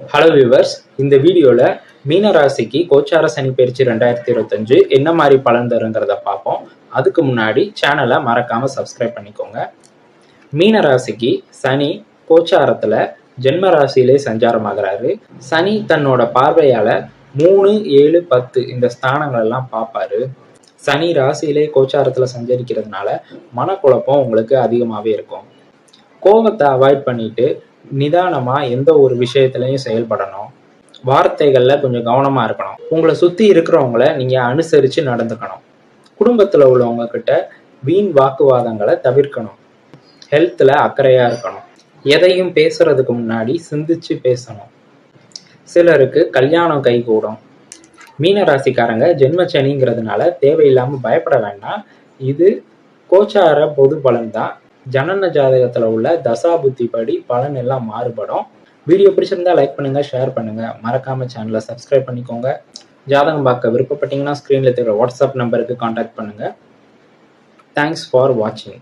Hello viewers இந்த வீடியோவில் மீன ராசிக்கு கோச்சார சனி பயிற்சி ரெண்டாயிரத்தி இருபத்தஞ்சு என்ன மாதிரி பலன் தருங்கிறத பார்ப்போம். அதுக்கு முன்னாடி சேனலை மறக்காம சப்ஸ்கிரைப் பண்ணிக்கோங்க. மீன ராசிக்கு சனி கோச்சாரத்தில் ஜென்ம ராசியிலே சஞ்சாரமாகிறாரு. சனி தன்னோட பார்வையால மூணு ஏழு பத்து இந்த ஸ்தானங்கள் எல்லாம் பார்ப்பாரு. சனி ராசியிலே கோச்சாரத்தில் சஞ்சரிக்கிறதுனால மனக்குழப்பம் உங்களுக்கு அதிகமாகவே இருக்கும். கோபத்தை அவாய்ட் பண்ணிட்டு நிதானமா எந்த ஒரு விஷயத்துலையும் செயல்படணும். வார்த்தைகள்ல கொஞ்சம் கவனமா இருக்கணும். உங்களை சுத்தி இருக்கிறவங்கள நீங்க அனுசரிச்சு நடந்துக்கணும். குடும்பத்துல உள்ளவங்க கிட்ட வீண் வாக்குவாதங்களை தவிர்க்கணும். ஹெல்த்ல அக்கறையா இருக்கணும். எதையும் பேசுறதுக்கு முன்னாடி சிந்திச்சு பேசணும். சிலருக்கு கல்யாணம் கைகூடும். மீனராசிக்காரங்க ஜென்மச்சனிங்கிறதுனால தேவையில்லாம பயப்பட வேண்டாம். இது கோச்சார பொது பலன் தான். ஜனன ஜாதகத்துல உள்ள தசா புத்தி படி பலன் எல்லாம் மாறுபடும். வீடியோ பிடிச்சிருந்தா லைக் பண்ணுங்க ஷேர் பண்ணுங்க. மறக்காம சேனலை சப்ஸ்கிரைப் பண்ணிக்கோங்க. ஜாதகம் பார்க்க விருப்பப்பட்டீங்கன்னா ஸ்க்ரீன்ல இருக்கிற வாட்ஸ்அப் நம்பருக்கு காண்டாக்ட் பண்ணுங்க. தேங்க்ஸ் ஃபார் வாட்சிங்